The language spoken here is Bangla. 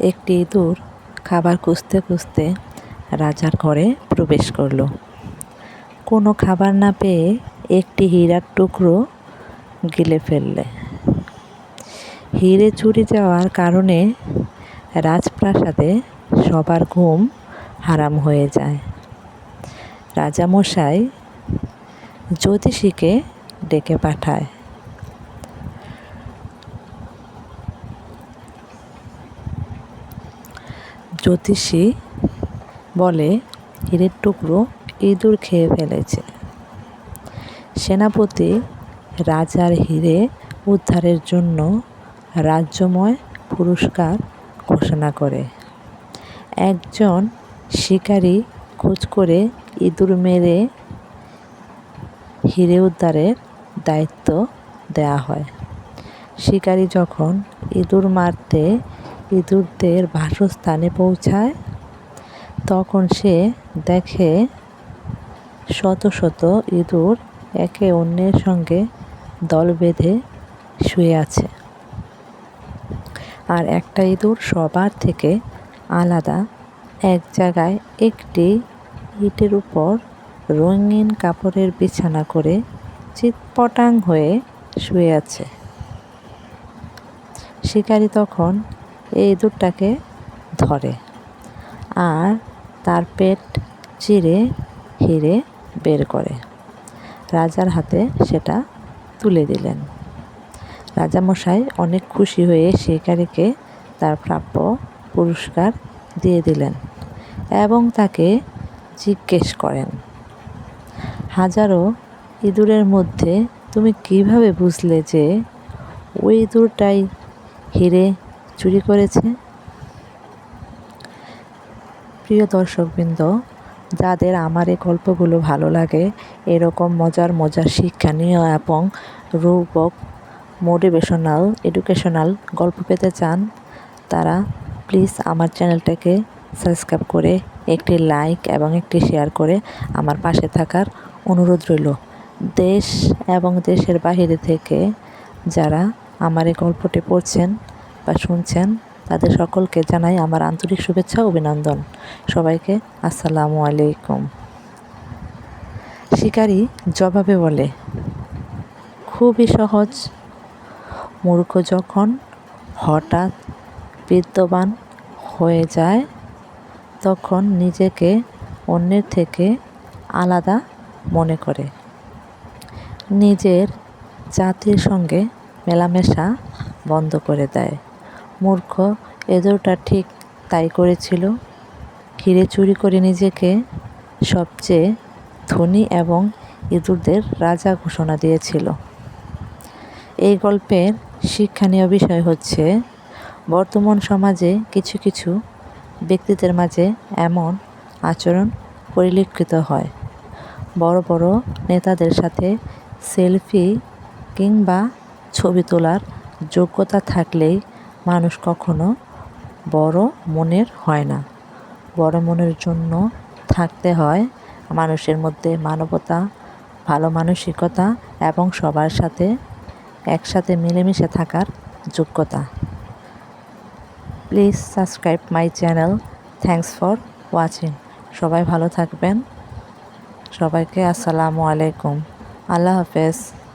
একটি ইঁদুর খাবার খুঁজতে খুঁজতে রাজার ঘরে প্রবেশ করল। কোনো খাবার না পেয়ে একটি হীরার টুকরো গিলে ফেললে। হিরে চুরি যাওয়ার কারণে রাজপ্রাসাদে সবার ঘুম হারাম হয়ে যায়। রাজামশাই জ্যোতিষীকে ডেকে পাঠায়। জ্যোতিষী বলে হীরের টুকরো ইঁদুর খেয়ে ফেলেছে। সেনাপতি রাজার হিরে উদ্ধারের জন্য রাজ্যময় পুরস্কার ঘোষণা করে। একজন শিকারী খোঁজ করে ইঁদুর মেরে হিরে উদ্ধারের দায়িত্ব দেয়া হয়। শিকারী যখন ইঁদুর মারতে ইঁদুরদের বাসস্থানে পৌঁছায়। তখন সে দেখে শত শত ইঁদুর একে অন্যের সঙ্গে দল বেঁধে শুয়ে আছে। আর একটা ইঁদুর সবার থেকে আলাদা। এক জায়গায় একটি ইটের উপর রঙিন কাপড়ের বিছানা করে চিৎপটাং হয়ে শুয়ে আছে। শিকারী তখন এই ইঁদুরটাকে ধরে আর তার পেট চিরে হিরে বের করে। রাজার হাতে সেটা তুলে দিলেন। রাজামশাই অনেক খুশি হয়ে শিকারীকে তার প্রাপ্য পুরস্কার দিয়ে দিলেন এবং তাকে জিজ্ঞেস করেন, হাজারো ইঁদুরের মধ্যে তুমি কীভাবে বুঝলে যে ওই ইঁদুরটাই হিরে চুরি করেছে। প্রিয় দর্শকবৃন্দ, যাদের আমার এই গল্পগুলো ভালো লাগে, এরকম মজার মজার শিক্ষণীয় এবং রূপক মোটিভেশনাল এডুকেশনাল গল্প পেতে চান, তারা প্লিজ আমার চ্যানেলটাকে সাবস্ক্রাইব করে একটি লাইক এবং একটি শেয়ার করে আমার পাশে থাকার অনুরোধ রইল। দেশ এবং দেশের বাহিরে থেকে যারা আমার এই গল্পটি পড়ছেন বা শুনছেন, তাদের সকলকে জানাই আমার আন্তরিক শুভেচ্ছা অভিনন্দন। সবাইকে আসসালামু আলাইকুম। শিকারী জবাবে বলে, খুবই সহজ। মূর্খ যখন হঠাৎ বিদ্যমান হয়ে যায়, তখন নিজেকে অন্যের থেকে আলাদা মনে করে। নিজের জাতির সঙ্গে মেলামেশা বন্ধ করে দেয়। মূর্খ এদোরটা ঠিক তাই করেছিল। হিরে চুরি করে নিজেকে সবচেয়ে ধনী এবং ইঁদুরদের রাজা ঘোষণা দিয়েছিল। এই গল্পের শিক্ষণীয় বিষয় হচ্ছে, বর্তমান সমাজে কিছু কিছু ব্যক্তিদের মাঝে এমন আচরণ পরিলক্ষিত হয়। বড় বড় নেতাদের সাথে সেলফি কিংবা ছবি তোলার যোগ্যতা থাকলেই মানুষ কখনো বড় মনের হয় না। বড় মনের জন্য থাকতে হয় মানুষের মধ্যে মানবতা, ভালো মানসিকতা এবং সবার সাথে একসাথে মিলেমিশে থাকার যোগ্যতা। Please subscribe my channel. Thanks for watching. সবাই ভালো থাকবেন। সবাইকে আসসালামু আলাইকুম। আল্লাহ হাফেজ।